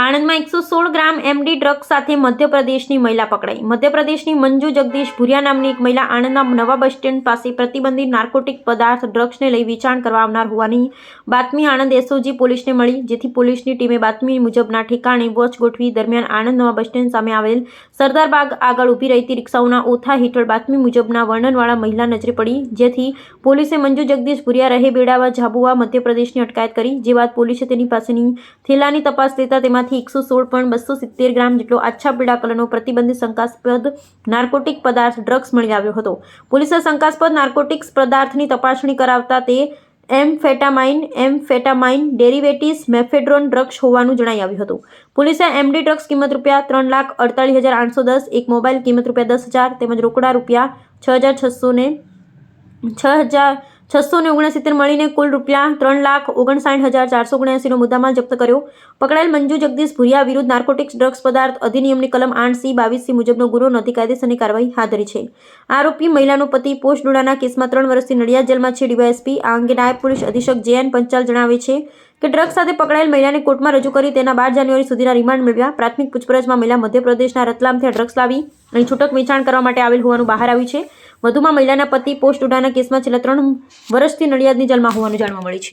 આણંદમાં એકસો સોળ ગ્રામ એમડી ડ્રગ સાથે મધ્યપ્રદેશની મહિલા પકડાઈ. મધ્યપ્રદેશની મંજુ જગદીશ ભુરિયા નામની એક મહિલા આણંદના નવા બસ સ્ટેન્ડ પાસે પ્રતિબંધિત નાર્કોટિક પદાર્થ ડ્રગ્સને લઈ વેચાણ કરવા આવનાર હોવાની બાતમી આણંદ એસઓજી પોલીસને મળી, જેથી પોલીસની ટીમે બાતમી મુજબના ઠેકાણે વોચ ગોઠવી દરમિયાન આણંદ નવા બસ સ્ટેન્ડ સામે આવેલ સરદાર બાગ આગળ ઊભી રહેતી રિક્ષાઓના ઓથા હેઠળ બાતમી મુજબના વર્ણનવાળા મહિલા નજરે પડી, જેથી પોલીસે મંજુ જગદીશ ભુરિયા રહે બેડાવા ઝાબુઆ મધ્યપ્રદેશની અટકાયત કરી. જે બાદ પોલીસે તેની પાસેની થેલાની તપાસ લેતા તેમાંથી એકસો સોળ પોઈન્ટ બસો સિત્તેર ગ્રામ જેટલો આછા પીળા કલરનો પ્રતિબંધિત શંકાસ્પદ નાર્કોટિક પદાર્થ ડ્રગ્સ મળી આવ્યો હતો. પોલીસે શંકાસ્પદ નાર્કોટિક્સ પદાર્થની તપાસણી કરાવતા તે amphetamine amphetamine derivatives, mephedrone drugs હોવાનું જણાઈ આવ્યું હતું. પોલીસે એમડી ડ્રગ્સ કિંમત રૂપિયા ત્રણ લાખ અડતાલીસ હજાર આઠસો દસ, એક મોબાઈલ કિંમત રૂપિયા દસ હજાર તેમજ રોકડા રૂપિયા છ હજાર છસો ને છ હજાર છસો ને ઓગણસિત્તેર મળીને કુલ રૂપિયા ત્રણ લાખ ઓગણસાઠ હજાર ચારસો ઓગણ્યાસીનો મુદ્દામાલ જપ્ત કર્યો. પકડાયેલ મંજુ જગદીશ ભુરિયા વિરુદ્ધ નાર્કોટિક્સ ડ્રગ્સ પદાર્થ અધિનિયમની કલમ આઠ સી બાવીસ સી મુજબનો ગુનો નોંધી કાયદેસરની કાર્યવાહી હાથ ધરી છે. આરોપી મહિલાનો પતિ પોસ્ટ ડોડાના કેસમાં ત્રણ વર્ષથી નડિયાદ જેલમાં છે. ડીવાયએસપી આ અંગે નાયબ પોલીસ અધિક્ષક જે એન પંચાલ જણાવે છે કે ડ્રગ્સ સાથે પકડાયેલ મહિલાને કોર્ટમાં રજૂ કરી તેના બાર જાન્યુઆરી સુધીના રિમાન્ડ મેળવ્યા. પ્રાથમિક પૂછપરછમાં મહિલા મધ્યપ્રદેશના રતલામથી ડ્રગ્સ લાવી અને છૂટક વેચાણ કરવા માટે આવેલ હોવાનું બહાર આવ્યું છે. વધુમાં મહિલાના પતિ પોસ્ટ ઉડાના કેસમાં છેલ્લા ત્રણ વર્ષથી નડિયાદની જેલમાં હોવાનું જાણવા મળે છે.